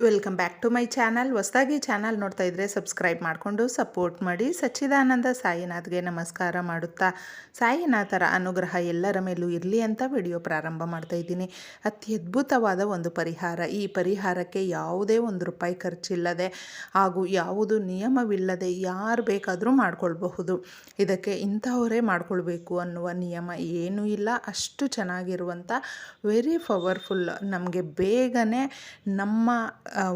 Welcome back to my channel ಹೊಸದಾಗಿ channel ನೋಡ್ತಾ ಇದ್ದರೆ ಸಬ್ಸ್ಕ್ರೈಬ್ ಮಾಡಿಕೊಂಡು ಸಪೋರ್ಟ್ ಮಾಡಿ. ಸಚ್ಚಿದಾನಂದ ಸಾಯಿನಾಥ್ಗೆ ನಮಸ್ಕಾರ ಮಾಡುತ್ತಾ. ಸಾಯಿನಾಥರ ಅನುಗ್ರಹ ಎಲ್ಲರ ಮೇಲೂ ಇರಲಿ ಅಂತ ವಿಡಿಯೋ ಪ್ರಾರಂಭ ಮಾಡ್ತಾ ಇದ್ದೀನಿ. ಅತ್ಯದ್ಭುತವಾದ ಒಂದು ಪರಿಹಾರ. ಈ ಪರಿಹಾರಕ್ಕೆ ಯಾವುದೇ ಒಂದು ರೂಪಾಯಿ ಖರ್ಚಿಲ್ಲದೆ ಹಾಗೂ ಯಾವುದು ನಿಯಮವಿಲ್ಲದೆ ಯಾರು ಬೇಕಾದರೂ ಮಾಡಿಕೊಳ್ಬಹುದು. ಇದಕ್ಕೆ ಇಂಥವರೇ ಮಾಡಿಕೊಳ್ಬೇಕು ಅನ್ನುವ ನಿಯಮ ಏನೂ ಇಲ್ಲ. ಅಷ್ಟು ಚೆನ್ನಾಗಿರುವಂಥ ವೆರಿ ಪವರ್ಫುಲ್ ನಮಗೆ ಬೇಗನೆ ನಮ್ಮ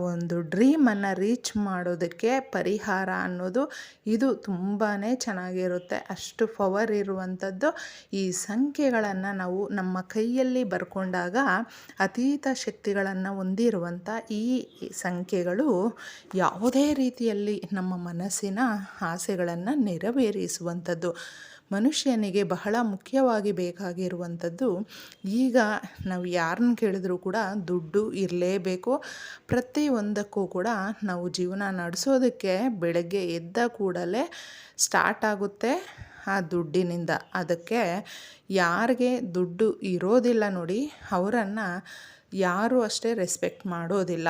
ಒಂದು ಡ್ರೀಮನ್ನು ರೀಚ್ ಮಾಡೋದಕ್ಕೆ ಪರಿಹಾರ ಅನ್ನೋದು ಇದು ತುಂಬಾ ಚೆನ್ನಾಗಿರುತ್ತೆ. ಅಷ್ಟು ಪವರ್ ಇರುವಂಥದ್ದು ಈ ಸಂಖ್ಯೆಗಳನ್ನು ನಾವು ನಮ್ಮ ಕೈಯಲ್ಲಿ ಬರ್ಕೊಂಡಾಗ ಅತೀತ ಶಕ್ತಿಗಳನ್ನು ಹೊಂದಿರುವಂಥ ಈ ಸಂಖ್ಯೆಗಳು ಯಾವುದೇ ರೀತಿಯಲ್ಲಿ ನಮ್ಮ ಮನಸ್ಸಿನ ಆಸೆಗಳನ್ನು ನೆರವೇರಿಸುವಂಥದ್ದು. ಮನುಷ್ಯನಿಗೆ ಬಹಳ ಮುಖ್ಯವಾಗಿ ಬೇಕಾಗಿರುವಂಥದ್ದು ಈಗ ನಾವು ಯಾರನ್ನ ಕೇಳಿದ್ರೂ ಕೂಡ ದುಡ್ಡು ಇರಲೇಬೇಕು. ಪ್ರತಿಯೊಂದಕ್ಕೂ ಕೂಡ ನಾವು ಜೀವನ ನಡೆಸೋದಕ್ಕೆ ಬೆಳಗ್ಗೆ ಎದ್ದ ಕೂಡಲೇ ಸ್ಟಾರ್ಟ್ ಆಗುತ್ತೆ. ಆ ದುಡ್ಡಿನಿಂದ ಅದಕ್ಕೆ ಯಾರಿಗೆ ದುಡ್ಡು ಇರೋದಿಲ್ಲ ನೋಡಿ, ಅವರನ್ನು ಯಾರೂ ಅಷ್ಟೇ ರೆಸ್ಪೆಕ್ಟ್ ಮಾಡೋದಿಲ್ಲ.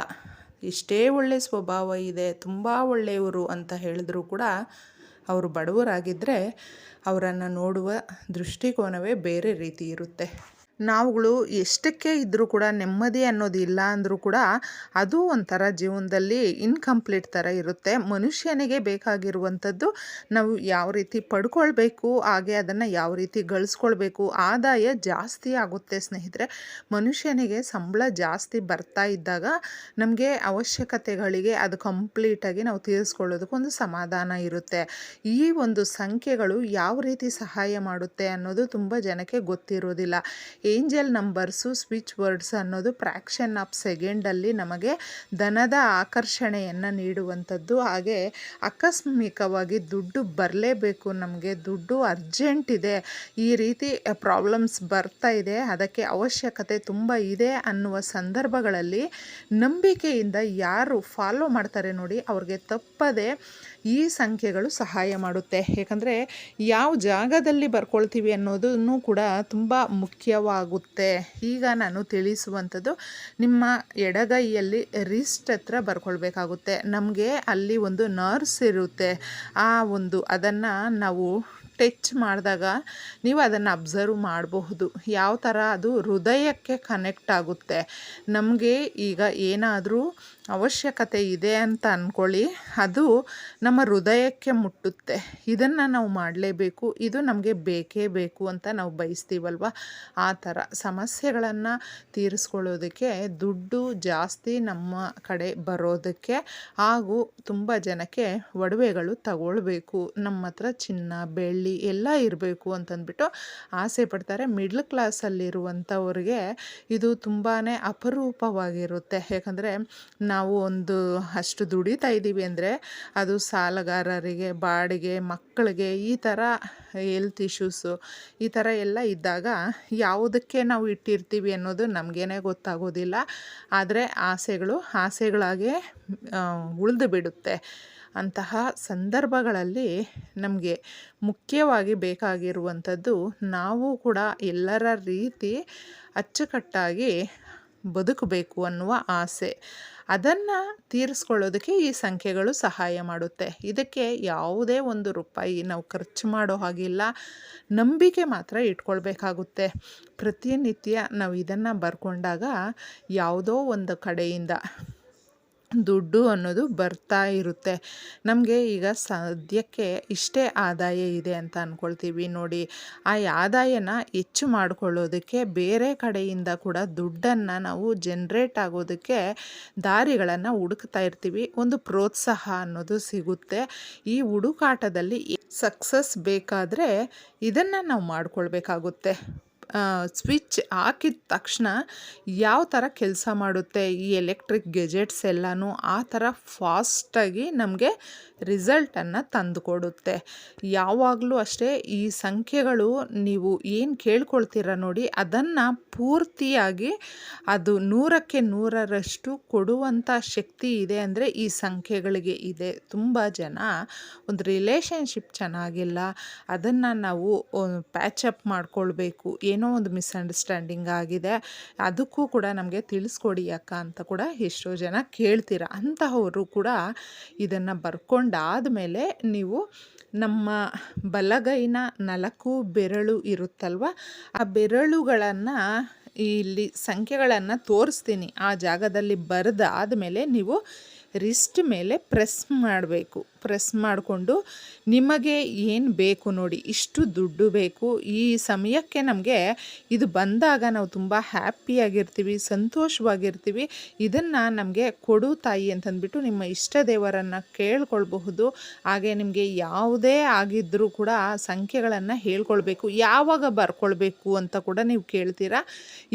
ಇಷ್ಟೇ ಒಳ್ಳೆಯ ಸ್ವಭಾವ ಇದೆ, ತುಂಬ ಒಳ್ಳೆಯವರು ಅಂತ ಹೇಳಿದ್ರು ಕೂಡ ಅವರು ಬಡವರಾಗಿದ್ದರೆ ಅವರನ್ನು ನೋಡುವ ದೃಷ್ಟಿಕೋನವೇ ಬೇರೆ ರೀತಿ ಇರುತ್ತೆ. ನಾವುಗಳು ಎಷ್ಟಕ್ಕೆ ಇದ್ದರೂ ಕೂಡ ನೆಮ್ಮದಿ ಅನ್ನೋದು ಇಲ್ಲ ಅಂದರೂ ಕೂಡ ಅದು ಒಂಥರ ಜೀವನದಲ್ಲಿ ಇನ್ಕಂಪ್ಲೀಟ್ ಥರ ಇರುತ್ತೆ. ಮನುಷ್ಯನಿಗೆ ಬೇಕಾಗಿರುವಂಥದ್ದು ನಾವು ಯಾವ ರೀತಿ ಪಡ್ಕೊಳ್ಬೇಕು, ಹಾಗೆ ಅದನ್ನು ಯಾವ ರೀತಿ ಗಳಿಸ್ಕೊಳ್ಬೇಕು, ಆದಾಯ ಜಾಸ್ತಿ ಆಗುತ್ತೆ ಸ್ನೇಹಿತರೆ. ಮನುಷ್ಯನಿಗೆ ಸಂಬಳ ಜಾಸ್ತಿ ಬರ್ತಾ ಇದ್ದಾಗ ನಮಗೆ ಅವಶ್ಯಕತೆಗಳಿಗೆ ಅದು ಕಂಪ್ಲೀಟಾಗಿ ನಾವು ತೀರಿಸ್ಕೊಳ್ಳೋದಕ್ಕೊಂದು ಸಮಾಧಾನ ಇರುತ್ತೆ. ಈ ಒಂದು ಸಂಖ್ಯೆಗಳು ಯಾವ ರೀತಿ ಸಹಾಯ ಮಾಡುತ್ತೆ ಅನ್ನೋದು ತುಂಬ ಜನಕ್ಕೆ ಗೊತ್ತಿರೋದಿಲ್ಲ. ಏಂಜಲ್ ನಂಬರ್ಸು ಸ್ವಿಚ್ ವರ್ಡ್ಸ್ ಅನ್ನೋದು ಫ್ರ್ಯಾಕ್ಷನ್ ಆಫ್ ಸೆಕೆಂಡಲ್ಲಿ ನಮಗೆ ಧನದ ಆಕರ್ಷಣೆಯನ್ನು ನೀಡುವಂಥದ್ದು. ಹಾಗೆ ಆಕಸ್ಮಿಕವಾಗಿ ದುಡ್ಡು ಬರಲೇಬೇಕು, ನಮಗೆ ದುಡ್ಡು ಅರ್ಜೆಂಟ್ ಇದೆ, ಈ ರೀತಿ ಪ್ರಾಬ್ಲಮ್ಸ್ ಬರ್ತಾ ಇದೆ, ಅದಕ್ಕೆ ಅವಶ್ಯಕತೆ ತುಂಬ ಇದೆ ಅನ್ನುವ ಸಂದರ್ಭಗಳಲ್ಲಿ ನಂಬಿಕೆಯಿಂದ ಯಾರು ಫಾಲೋ ಮಾಡ್ತಾರೆ ನೋಡಿ, ಅವ್ರಿಗೆ ತಪ್ಪದೆ ಈ ಸಂಖ್ಯೆಗಳು ಸಹಾಯ ಮಾಡುತ್ತೆ. ಏಕೆಂದರೆ ಯಾವ ಜಾಗದಲ್ಲಿ ಬರ್ಕೊಳ್ತೀವಿ ಅನ್ನೋದನ್ನು ಕೂಡ ತುಂಬ ಮುಖ್ಯವಾಗುತ್ತೆ. ಈಗ ನಾನು ತಿಳಿಸುವಂಥದ್ದು ನಿಮ್ಮ ಎಡಗೈಯಲ್ಲಿ ರಿಸ್ಟ್ ಹತ್ರ ಬರ್ಕೊಳ್ಬೇಕಾಗುತ್ತೆ. ನಮಗೆ ಅಲ್ಲಿ ಒಂದು ನರ್ಸ್ ಇರುತ್ತೆ. ಆ ಒಂದು ಅದನ್ನು ನಾವು ಟಚ್ ಮಾಡಿದಾಗ ನೀವು ಅದನ್ನು ಅಬ್ಸರ್ವ್ ಮಾಡಬಹುದು. ಯಾವ ಥರ ಅದು ಹೃದಯಕ್ಕೆ ಕನೆಕ್ಟ್ ಆಗುತ್ತೆ. ನಮಗೆ ಈಗ ಏನಾದರೂ ಅವಶ್ಯಕತೆ ಇದೆ ಅಂತ ಅಂದ್ಕೊಳ್ಳಿ ಅದು ನಮ್ಮ ಹೃದಯಕ್ಕೆ ಮುಟ್ಟುತ್ತೆ. ಇದನ್ನು ನಾವು ಮಾಡಲೇಬೇಕು. ಇದು ನಮಗೆ ಬೇಕೇ ಬೇಕು ಅಂತ ನಾವು ಬಯಸ್ತೀವಲ್ವ? ಆ ಥರ ಸಮಸ್ಯೆಗಳನ್ನು ತೀರಿಸ್ಕೊಳ್ಳೋದಕ್ಕೆ, ದುಡ್ಡು ಜಾಸ್ತಿ ನಮ್ಮ ಕಡೆ ಬರೋದಕ್ಕೆ ಹಾಗೂ ತುಂಬ ಜನಕ್ಕೆ ಒಡವೆಗಳು ತಗೊಳ್ಬೇಕು. ನಮ್ಮ ಹತ್ರ ಚಿನ್ನ, ಬೆಳ್ಳಿ ಎಲ್ಲ ಇರಬೇಕು ಅಂತಂದ್ಬಿಟ್ಟು ಆಸೆ ಪಡ್ತಾರೆ. ಮಿಡ್ಲ್ ಕ್ಲಾಸಲ್ಲಿರುವಂಥವ್ರಿಗೆ ಇದು ತುಂಬಾ ಅಪರೂಪವಾಗಿರುತ್ತೆ. ಯಾಕಂದರೆ ನಾವು ಒಂದು ಅಷ್ಟು ದುಡಿತಾ ಇದ್ದೀವಿ ಅಂದರೆ ಅದು ಸಾಲಗಾರರಿಗೆ, ಬಾಡಿಗೆ, ಮಕ್ಕಳಿಗೆ ಈ ಥರ ಹೆಲ್ತ್ ಇಶ್ಯೂಸು ಈ ಥರ ಎಲ್ಲ ಇದ್ದಾಗ ಯಾವುದಕ್ಕೆ ನಾವು ಇಟ್ಟಿರ್ತೀವಿ ಅನ್ನೋದು ನಮಗೇನೆ ಗೊತ್ತಾಗೋದಿಲ್ಲ. ಆದರೆ ಆಸೆಗಳು ಆಸೆಗಳಾಗೆ ಉಳಿದು ಬಿಡುತ್ತೆ. ಅಂತಹ ಸಂದರ್ಭಗಳಲ್ಲಿ ನಮಗೆ ಮುಖ್ಯವಾಗಿ ಬೇಕಾಗಿರುವಂಥದ್ದು ನಾವು ಕೂಡ ಎಲ್ಲರ ರೀತಿ ಅಚ್ಚುಕಟ್ಟಾಗಿ ಬದುಕಬೇಕು ಅನ್ನುವ ಆಸೆ. ಅದನ್ನು ತೀರಿಸ್ಕೊಳ್ಳೋದಕ್ಕೆ ಈ ಸಂಖ್ಯೆಗಳು ಸಹಾಯ ಮಾಡುತ್ತೆ. ಇದಕ್ಕೆ ಯಾವುದೇ ಒಂದು ರೂಪಾಯಿ ನಾವು ಖರ್ಚು ಮಾಡೋ ಹಾಗಿಲ್ಲ. ನಂಬಿಕೆ ಮಾತ್ರ ಇಟ್ಕೊಳ್ಬೇಕಾಗುತ್ತೆ. ಪ್ರತಿನಿತ್ಯ ನಾವು ಇದನ್ನು ಬರ್ಕೊಂಡಾಗ ಯಾವುದೋ ಒಂದು ಕಡೆಯಿಂದ ದುಡ್ಡು ಅನ್ನೋದು ಬರ್ತಾ ಇರುತ್ತೆ. ನಮಗೆ ಈಗ ಸದ್ಯಕ್ಕೆ ಇಷ್ಟೇ ಆದಾಯ ಇದೆ ಅಂತ ಅಂದ್ಕೊಳ್ತೀವಿ ನೋಡಿ, ಆ ಆದಾಯನ ಹೆಚ್ಚು ಮಾಡಿಕೊಳ್ಳೋದಕ್ಕೆ ಬೇರೆ ಕಡೆಯಿಂದ ಕೂಡ ದುಡ್ಡನ್ನು ನಾವು ಜನ್ರೇಟ್ ಆಗೋದಕ್ಕೆ ದಾರಿಗಳನ್ನು ಹುಡುಕ್ತಾ ಇರ್ತೀವಿ. ಒಂದು ಪ್ರೋತ್ಸಾಹ ಅನ್ನೋದು ಸಿಗುತ್ತೆ. ಈ ಹುಡುಕಾಟದಲ್ಲಿ ಸಕ್ಸಸ್ ಬೇಕಾದರೆ ಇದನ್ನು ನಾವು ಮಾಡ್ಕೊಳ್ಬೇಕಾಗುತ್ತೆ. ಸ್ವಿಚ್ ಹಾಕಿದ ತಕ್ಷಣ ಯಾವ ಥರ ಕೆಲಸ ಮಾಡುತ್ತೆ ಈ ಎಲೆಕ್ಟ್ರಿಕ್ ಗೆಜೆಟ್ಸ್ ಎಲ್ಲನೂ ಆ ಥರ ಫಾಸ್ಟಾಗಿ ನಮಗೆ ರಿಸಲ್ಟನ್ನು ತಂದುಕೊಡುತ್ತೆ. ಯಾವಾಗಲೂ ಅಷ್ಟೇ ಈ ಸಂಖ್ಯೆಗಳು ನೀವು ಏನು ಕೇಳ್ಕೊಳ್ತೀರ ನೋಡಿ ಅದನ್ನು ಪೂರ್ತಿಯಾಗಿ ಅದು ನೂರಕ್ಕೆ ನೂರರಷ್ಟು ಕೊಡುವಂಥ ಶಕ್ತಿ ಇದೆ ಅಂದರೆ ಈ ಸಂಖ್ಯೆಗಳಿಗೆ ಇದೆ. ತುಂಬ ಜನ ಒಂದು ರಿಲೇಷನ್ಶಿಪ್ ಚೆನ್ನಾಗಿಲ್ಲ, ಅದನ್ನು ನಾವು ಪ್ಯಾಚಪ್ ಮಾಡ್ಕೊಳ್ಬೇಕು ಏನೋ ಒಂದು ಮಿಸ್ಅಂಡರ್ಸ್ಟ್ಯಾಂಡಿಂಗ್ ಆಗಿದೆ. ಅದಕ್ಕೂ ಕೂಡ ನಮಗೆ ತಿಳಿಸ್ಕೊಡಿ ಅಕ್ಕ ಅಂತ ಕೂಡ ಎಷ್ಟೋ ಜನ ಕೇಳ್ತೀರ. ಅಂತಹವರು ಕೂಡ ಇದನ್ನು ಬರ್ಕೊಂಡಾದ ಮೇಲೆ ನೀವು ನಮ್ಮ ಬಲಗೈನ ನಾಲ್ಕು ಬೆರಳು ಇರುತ್ತಲ್ವ? ಆ ಬೆರಳುಗಳನ್ನು ಇಲ್ಲಿ ಸಂಖ್ಯೆಗಳನ್ನು ತೋರಿಸ್ತೀನಿ. ಆ ಜಾಗದಲ್ಲಿ ಬರೆದಾದ ಮೇಲೆ ನೀವು ರಿಸ್ಟ್ ಮೇಲೆ ಪ್ರೆಸ್ ಮಾಡಬೇಕು. ಪ್ರೆಸ್ ಮಾಡಿಕೊಂಡು ನಿಮಗೆ ಏನು ಬೇಕು ನೋಡಿ, ಇಷ್ಟು ದುಡ್ಡು ಬೇಕು. ಈ ಸಮಯಕ್ಕೆ ನಮಗೆ ಇದು ಬಂದಾಗ ನಾವು ತುಂಬ ಹ್ಯಾಪಿಯಾಗಿರ್ತೀವಿ ಸಂತೋಷವಾಗಿರ್ತೀವಿ. ಇದನ್ನು ನಮಗೆ ಕೊಡು ತಾಯಿ ಅಂತಂದ್ಬಿಟ್ಟು ನಿಮ್ಮ ಇಷ್ಟ ದೇವರನ್ನು ಕೇಳ್ಕೊಳ್ಬಹುದು. ಹಾಗೆ ನಿಮಗೆ ಯಾವುದೇ ಆಗಿದ್ದರೂ ಕೂಡ ಸಂಖ್ಯೆಗಳನ್ನು ಹೇಳ್ಕೊಳ್ಬೇಕು. ಯಾವಾಗ ಬರ್ಕೊಳ್ಬೇಕು ಅಂತ ಕೂಡ ನೀವು ಕೇಳ್ತೀರಾ?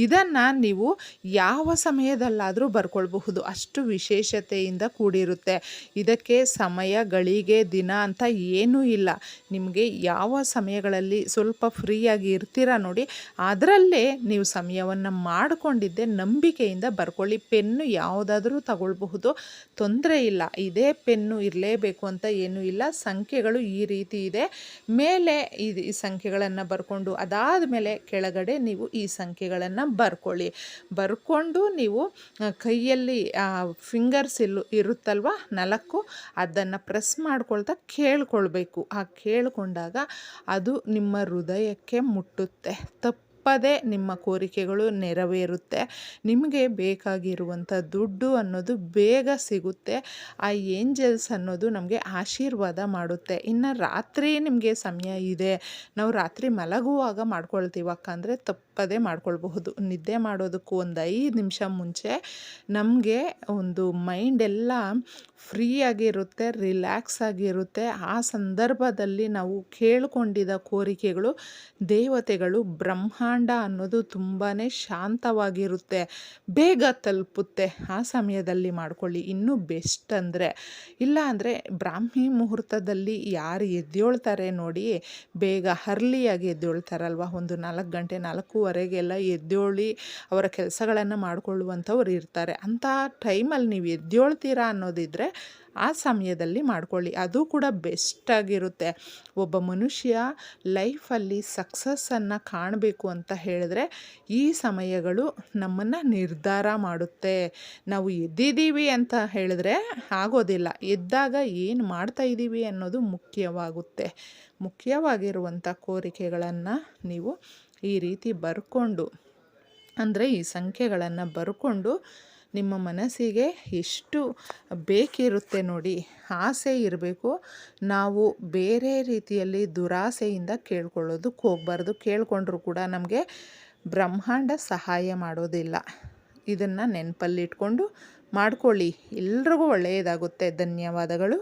ಇದನ್ನು ನೀವು ಯಾವ ಸಮಯದಲ್ಲಾದರೂ ಬರ್ಕೊಳ್ಬಹುದು. ಅಷ್ಟು ವಿಶೇಷತೆಯಿಂದ ಕೂಡಿರುತ್ತೆ. ಇದಕ್ಕೆ ಸಮಯ, ಗಳಿಗೆ, ದಿನ ಅಂತ ಏನೂ ಇಲ್ಲ. ನಿಮಗೆ ಯಾವ ಸಮಯಗಳಲ್ಲಿ ಸ್ವಲ್ಪ ಫ್ರೀಯಾಗಿ ಇರ್ತೀರ ನೋಡಿ, ಅದರಲ್ಲೇ ನೀವು ಸಮಯವನ್ನು ಮಾಡಿಕೊಂಡಿದ್ದೆ ನಂಬಿಕೆಯಿಂದ ಬರ್ಕೊಳ್ಳಿ. ಪೆನ್ನು ಯಾವುದಾದ್ರೂ ತಗೊಳ್ಬಹುದು. ತೊಂದರೆ ಇಲ್ಲ. ಇದೇ ಪೆನ್ನು ಇರಲೇಬೇಕು ಅಂತ ಏನೂ ಇಲ್ಲ. ಸಂಖ್ಯೆಗಳು ಈ ರೀತಿ ಇದೆ. ಮೇಲೆ ಈ ಸಂಖ್ಯೆಗಳನ್ನು ಬರ್ಕೊಂಡು ಅದಾದ ಮೇಲೆ ಕೆಳಗಡೆ ನೀವು ಈ ಸಂಖ್ಯೆಗಳನ್ನು ಬರ್ಕೊಳ್ಳಿ. ಬರ್ಕೊಂಡು ನೀವು ಕೈಯಲ್ಲಿ ಫಿಂಗರ್ಸ್ ಇಲ್ಲು ಇರುತ್ತಲ್ವ? ನಾಲ್ಕು ಅದನ್ನು ಪ್ರೆಸ್ ಮಾಡ್ಕೊಳ್ತಾ ಕೇಳ್ಕೊಳ್ಬೇಕು. ಆ ಕೇಳಿಕೊಂಡಾಗ ಅದು ನಿಮ್ಮ ಹೃದಯಕ್ಕೆ ಮುಟ್ಟುತ್ತೆ. ತಪ್ಪದೇ ನಿಮ್ಮ ಕೋರಿಕೆಗಳು ನೆರವೇರುತ್ತೆ. ನಿಮಗೆ ಬೇಕಾಗಿರುವಂಥ ದುಡ್ಡು ಅನ್ನೋದು ಬೇಗ ಸಿಗುತ್ತೆ. ಆ ಏಂಜಲ್ಸ್ ಅನ್ನೋದು ನಮಗೆ ಆಶೀರ್ವಾದ ಮಾಡುತ್ತೆ. ಇನ್ನು ರಾತ್ರಿ ನಿಮಗೆ ಸಮಯ ಇದೆ. ನಾವು ರಾತ್ರಿ ಮಲಗುವಾಗ ಮಾಡ್ಕೊಳ್ತೀವಿ ಅಂದರೆ ತಪ್ಪದೇ ಮಾಡ್ಕೊಳ್ಬಹುದು. ನಿದ್ದೆ ಮಾಡೋದಕ್ಕೂ ಒಂದು ಐದು ನಿಮಿಷ ಮುಂಚೆ ನಮಗೆ ಒಂದು ಮೈಂಡ್ ಎಲ್ಲ ಫ್ರೀ ಆಗಿರುತ್ತೆ, ರಿಲ್ಯಾಕ್ಸ್ ಆಗಿರುತ್ತೆ. ಆ ಸಂದರ್ಭದಲ್ಲಿ ನಾವು ಕೇಳಿಕೊಂಡಿದ್ದ ಕೋರಿಕೆಗಳು, ದೇವತೆಗಳು ಬ್ರಹ್ಮಾಂಡ ಅನ್ನೋದು ತುಂಬಾ ಶಾಂತವಾಗಿರುತ್ತೆ. ಬೇಗ ತಲುಪುತ್ತೆ. ಆ ಸಮಯದಲ್ಲಿ ಮಾಡ್ಕೊಳ್ಳಿ. ಇನ್ನೂ ಬೆಸ್ಟ್ ಅಂದರೆ, ಇಲ್ಲ ಅಂದರೆ ಬ್ರಾಹ್ಮಿ ಮುಹೂರ್ತದಲ್ಲಿ ಯಾರು ಎದ್ದೇಳ್ತಾರೆ ನೋಡಿ, ಬೇಗ ಹರ್ಲಿಯಾಗಿ ಎದ್ದೇಳ್ತಾರಲ್ವ? ಒಂದು ನಾಲ್ಕು ಗಂಟೆ ನಾಲ್ಕೂವರೆಗೆಲ್ಲ ಎದ್ದೇಳಿ ಅವರ ಕೆಲಸಗಳನ್ನು ಮಾಡಿಕೊಳ್ಳುವಂಥವ್ರು ಇರ್ತಾರೆ. ಅಂಥ ಟೈಮಲ್ಲಿ ನೀವು ಎದ್ದೇಳ್ತೀರಾ ಅನ್ನೋದಿದ್ದರೆ ಆ ಸಮಯದಲ್ಲಿ ಮಾಡ್ಕೊಳ್ಳಿ. ಅದು ಕೂಡ ಬೆಸ್ಟಾಗಿರುತ್ತೆ ಒಬ್ಬ ಮನುಷ್ಯ ಲೈಫಲ್ಲಿ ಸಕ್ಸಸ್ಸನ್ನು ಕಾಣಬೇಕು ಅಂತ ಹೇಳಿದ್ರೆ ಈ ಸಮಯಗಳು ನಮ್ಮನ್ನು ನಿರ್ಧಾರ ಮಾಡುತ್ತೆ. ನಾವು ಎದ್ದಿದ್ದೀವಿ ಅಂತ ಹೇಳಿದ್ರೆ ಆಗೋದಿಲ್ಲ. ಎದ್ದಾಗ ಏನು ಮಾಡ್ತಾ ಇದ್ದೀವಿ ಅನ್ನೋದು ಮುಖ್ಯವಾಗುತ್ತೆ. ಮುಖ್ಯವಾಗಿರುವಂಥ ಕೋರಿಕೆಗಳನ್ನು ನೀವು ಈ ರೀತಿ ಬರ್ಕೊಂಡು, ಅಂದರೆ ಈ ಸಂಖ್ಯೆಗಳನ್ನು ಬರ್ಕೊಂಡು ನಿಮ್ಮ ಮನಸ್ಸಿಗೆ ಎಷ್ಟು ಬೇಕಿರುತ್ತೆ ನೋಡಿ, ಆಸೆ ಇರಬೇಕು. ನಾವು ಬೇರೆ ರೀತಿಯಲ್ಲಿ ದುರಾಸೆಯಿಂದ ಕೇಳ್ಕೊಳ್ಳೋದಕ್ಕೆ ಹೋಗಬಾರ್ದು. ಕೇಳಿಕೊಂಡ್ರೂ ಕೂಡ ನಮಗೆ ಬ್ರಹ್ಮಾಂಡ ಸಹಾಯ ಮಾಡೋದಿಲ್ಲ. ಇದನ್ನು ನೆನಪಲ್ಲಿಟ್ಕೊಂಡು ಮಾಡ್ಕೊಳ್ಳಿ. ಎಲ್ರಿಗೂ ಒಳ್ಳೆಯದಾಗುತ್ತೆ. ಧನ್ಯವಾದಗಳು.